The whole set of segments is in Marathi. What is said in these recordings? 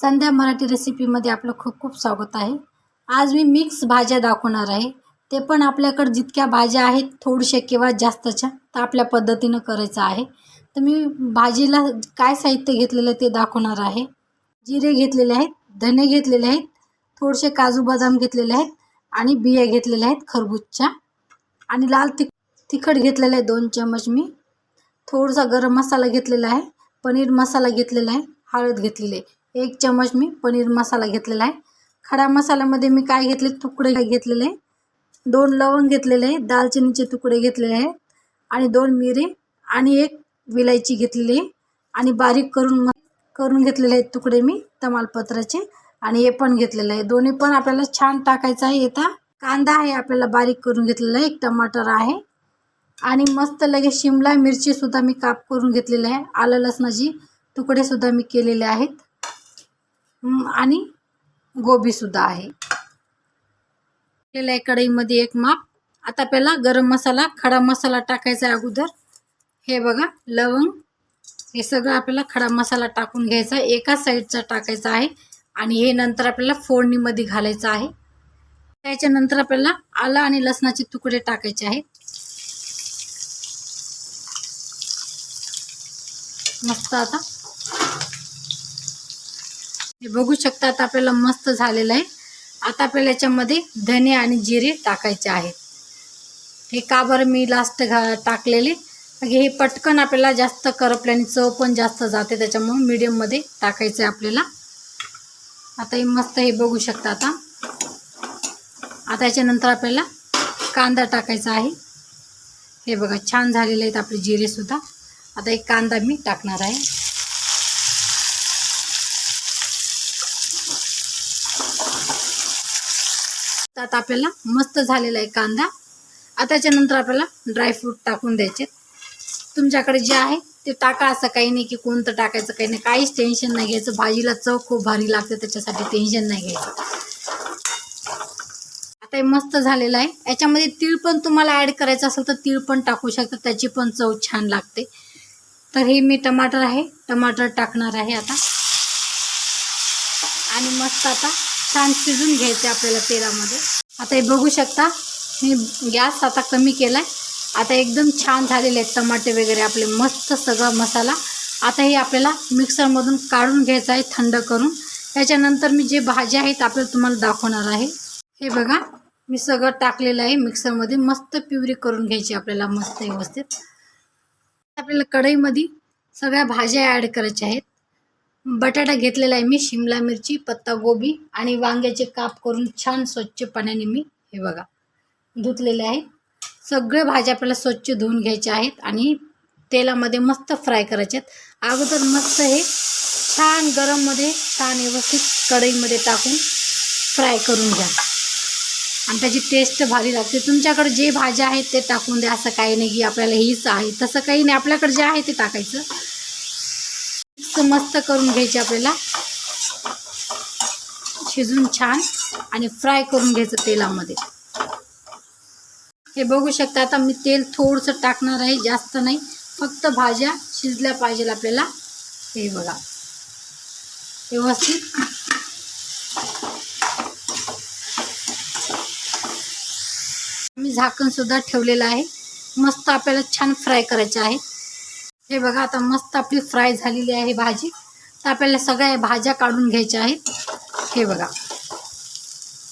संध्या मराठी रेसिपीमध्ये आपलं खूप खूप स्वागत आहे. आज मी मिक्स भाज्या दाखवणार आहे. ते पण आपल्याकडे जितक्या भाज्या आहेत थोडशा किंवा जास्तच्या तर आपल्या पद्धतीनं करायचं आहे. तर मी भाजीला काय साहित्य घेतलेलं आहे ते दाखवणार आहे. जिरे घेतलेले आहेत धने घेतलेले आहेत थोडेसे काजू बदाम घेतलेले आहेत आणि बिया घेतलेल्या आहेत खरबूजच्या. आणि लाल तिख तिखट घेतलेलं आहे दोन चमच मी. थोडासा गरम मसाला घेतलेला आहे पनीर मसाला घेतलेला आहे हळद घेतलेली आहे. एक चमच मी पनीर मसाला घेतलेला आहे. खडा मसाल्यामध्ये मी काय घेतले तुकडे घेतलेले आहे. दोन लवंग घेतलेले आहे दालचिनीचे तुकडे घेतलेले आहेत आणि दोन मिरे आणि एक विलायची घेतलेली आहे. आणि बारीक करून म करून घेतलेले आहेत तुकडे मी तमालपत्राचे. आणि हे पण घेतलेलं आहे. दोन्ही पण आपल्याला छान टाकायचं आहे. येता कांदा आहे आपल्याला बारीक करून घेतलेला आहे. एक टमाटर आहे. आणि मस्त लगेच शिमला मिरचीसुद्धा मी काप करून घेतलेले आहे. आलं लसणाची तुकडेसुद्धा मी केलेले आहेत. आणि गोबीसुद्धा आहे. केलेलं कढईमध्ये एक माप. आता पहिला गरम मसाला खडा मसाला टाकायचा आहे अगोदर. हे बघा लवंग. हे सगळं आपल्याला खडा मसाला टाकून घ्यायचा एका साईडचा टाकायचा आहे. आणि हे नंतर आपल्याला फोडणीमध्ये घालायचं आहे. त्याच्यानंतर आपल्याला आलं आणि लसणाचे तुकडे टाकायचे आहेत. मस्त आता हे बघू शकता आता आपल्याला मस्त झालेलं आहे. आता आपल्याला याच्यामध्ये धने आणि जिरे टाकायचे आहेत. हे का बरं मी लास्ट घा टाकलेले? हे पटकन आपल्याला जास्त करपल्याने चव पण जास्त जाते त्याच्यामुळे मीडियममध्ये टाकायचं आहे आपल्याला. आता हे मस्त हे बघू शकता आता. आता याच्यानंतर आपल्याला कांदा टाकायचा आहे. हे बघा छान झालेले आहेत आपले जिरेसुद्धा आता एक कांदा मी टाकणार आहे. तर आता आपल्याला मस्त झालेला आहे कांदा. आता त्याच्यानंतर आपल्याला ड्रायफ्रूट टाकून द्यायचे. तुमच्याकडे जे आहे ते टाका असं काही नाही की कोणतं टाकायचं काही नाही. काहीच टेन्शन नाही घ्यायचं. भाजीला चव खूप भारी लागते त्याच्यासाठी टेन्शन नाही घ्यायचं. आता हे मस्त झालेलं आहे. याच्यामध्ये तीळ पण तुम्हाला ॲड करायचं असेल तर तीळ पण टाकू शकता. त्याची पण चव छान लागते. तर हे मी टमाटर आहे. टमाटर टाकणार आहे आता. आणि मस्त आता छान शिजून घ्यायचे आपल्याला तेलामध्ये. आता हे बघू शकता मी गॅस आता कमी केला आहे आता एकदम छान झालेले आहेत टमाटे वगैरे आपले मस्त सगळा मसाला. आता हे आपल्याला मिक्सरमधून काढून घ्यायचं आहे थंड करून. त्याच्यानंतर मी जे भाज्या आहेत आपल्याला तुम्हाला दाखवणार आहे. हे बघा मी सगळं टाकलेलं आहे मिक्सरमध्ये. मस्त प्युरी करून घ्यायची आपल्याला मस्त व्यवस्थित. आपल्याला कढईमध्ये सगळ्या भाज्या ॲड करायच्या आहेत. बटाटा घेतलेला आहे मी शिमला मिरची पत्ता गोबी आणि वांग्याचे काप करून छान स्वच्छ पाण्याने मी हे बघा धुतलेले आहे. सगळे भाज्या आपल्याला स्वच्छ धुवून घ्यायच्या आहेत आणि तेलामध्ये मस्त फ्राय करायचे आहेत. अगोदर मस्त हे छान गरममध्ये छान व्यवस्थित कढईमध्ये टाकून फ्राय करून घ्या. आणि त्याची टेस्ट भारी लागते. तुमच्याकडे जे भाज्या आहेत ते टाकून द्या असं काही नाही की आपल्याला हीच आहे. तसं काही नाही. आपल्याकडे जे आहे ते टाकायचं. असं मस्त करून घ्यायचे आपल्याला. शिजून छान आणि फ्राय करून घ्यायचं तेलामध्ये. हे बघू शकता आता मी तेल थोडंसं टाकणार आहे जास्त नाही. फक्त भाज्या शिजल्या पाहिजे आपल्याला. हे बघा. व्यवस्थित. मी झाकणसुद्धा ठेवलेलं आहे. मस्त आपल्याला छान फ्राय करायचे आहे. हे बघा आता मस्त आपली फ्राय झालेली आहे भाजी. तर आपल्याला सगळ्या भाज्या काढून घ्यायच्या आहेत. हे बघा.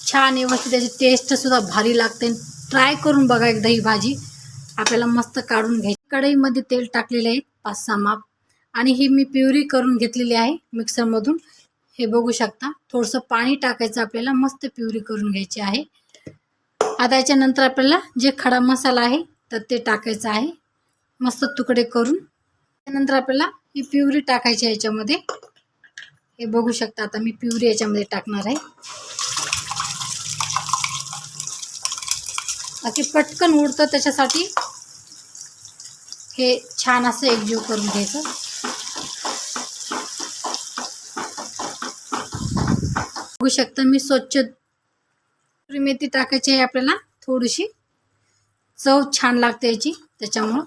छान व्यवस्थित त्याची टेस्टसुद्धा भारी लागते. ट्राय करून बघा एकदा ही भाजी. आपल्याला मस्त काढून घ्यायची. कढईमध्ये तेल टाकलेले आहे पाच सहा माप. आणि ही मी प्युरी करून घेतलेली आहे मिक्सरमधून. हे बघू शकता. थोडंसं पाणी टाकायचं आपल्याला. मस्त प्युरी करून घ्यायची आहे. आता याच्यानंतर आपल्याला जे खडा मसाला आहे तर ते टाकायचं आहे. मस्त तुकडे करून. त्यानंतर आपल्याला ही प्युरी टाकायची आहे याच्यामध्ये. हे बघू शकता आता मी प्युरी याच्यामध्ये टाकणार आहे. बाकी पटकन उडतं त्याच्यासाठी. हे छान असं एकजीव करून घ्यायचं. बघू शकता मी स्वच्छ मेथी टाकायची आहे आपल्याला थोडीशी. चव छान लागते याची त्याच्यामुळं.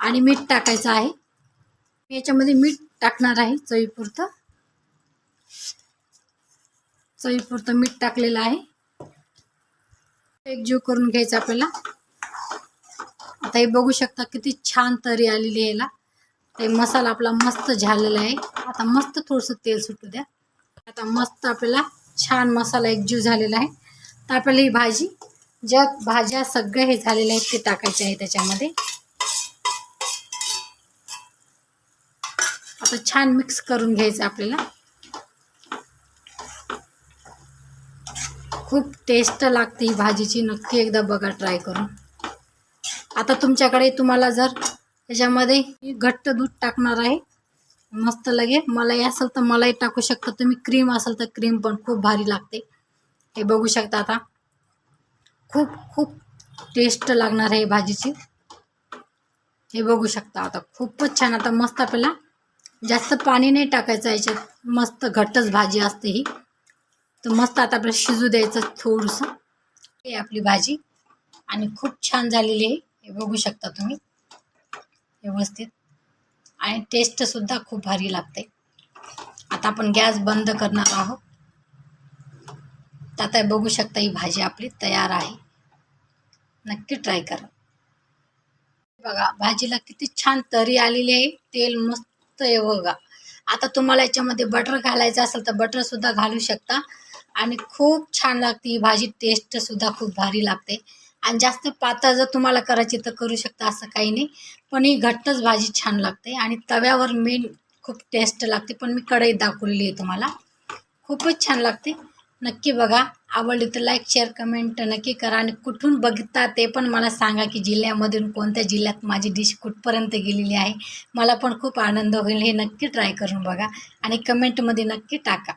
आणि मीठ टाकायचं आहे. मी याच्यामध्ये मीठ टाकणार आहे चवीपुरतं. चवीपुरतं मीठ टाकलेलं आहे. एकजीव करून घ्यायचं आपल्याला. आता हे बघू शकता किती छान तरी आलेली आहे याला. ते मसाला आपला मस्त झालेला आहे. आता मस्त थोडंसं तेल सुटू द्या. आता मस्त आपल्याला छान मसाला एकजीव झालेला आहे. तर आपल्याला ही भाजी ज्या भाज्या सगळ्या हे झालेल्या आहेत ते टाकायचे आहे त्याच्यामध्ये. असं छान मिक्स करून घ्यायचं आपल्याला. खूप टेस्ट लागते ही भाजीची नक्की एकदा बघा ट्राय करून. आता तुमच्याकडे तुम्हाला जर त्याच्यामध्ये घट्ट दूध टाकणार आहे मस्त लगे मलाई असेल तर मलाई टाकू शकता. तुम्ही क्रीम असेल तर क्रीम पण खूप भारी लागते. हे बघू शकता आता. खूप खूप टेस्ट लागणार आहे भाजीची. हे बघू शकता आता. खूपच छान. आता मस्त आपल्याला जास्त पाणी नाही टाकायचं याच्यात. मस्त घट्टच भाजी असते ही. तर मस्त आता आपल्याला शिजू द्यायचं थोडंसं. हे आपली भाजी. आणि खूप छान झालेली आहे. हे बघू शकता तुम्ही. व्यवस्थित. आणि टेस्टसुद्धा खूप भारी लागते. आता आपण गॅस बंद करणार आहोत. तर आता बघू शकता ही भाजी आपली तयार आहे. नक्की ट्राय करा. बघा भाजीला किती छान तरी आलेली आहे. तेल मस्त हे बघा आता तुम्हाला याच्यामध्ये बटर घालायचं असेल तर बटरसुद्धा घालू शकता. आणि खूप छान लागते ही भाजी. टेस्टसुद्धा खूप भारी लागते. आणि जास्त पातळ जर तुम्हाला करायची तर करू शकता असं काही नाही. पण ही घट्टच भाजी छान लागते. आणि तव्यावर मेन खूप टेस्ट लागते. पण मी कढई दाखवलेली आहे तुम्हाला. खूपच छान लागते. नक्की बघा. आवडली तर लाईक शेअर कमेंट नक्की करा. आणि कुठून बघता ते पण मला सांगा की जिल्ह्यामधून कोणत्या जिल्ह्यात माझी डिश कुठपर्यंत गेलेली आहे. मला पण खूप आनंद होईल. हे नक्की ट्राय करून बघा. आणि कमेंटमध्ये नक्की टाका.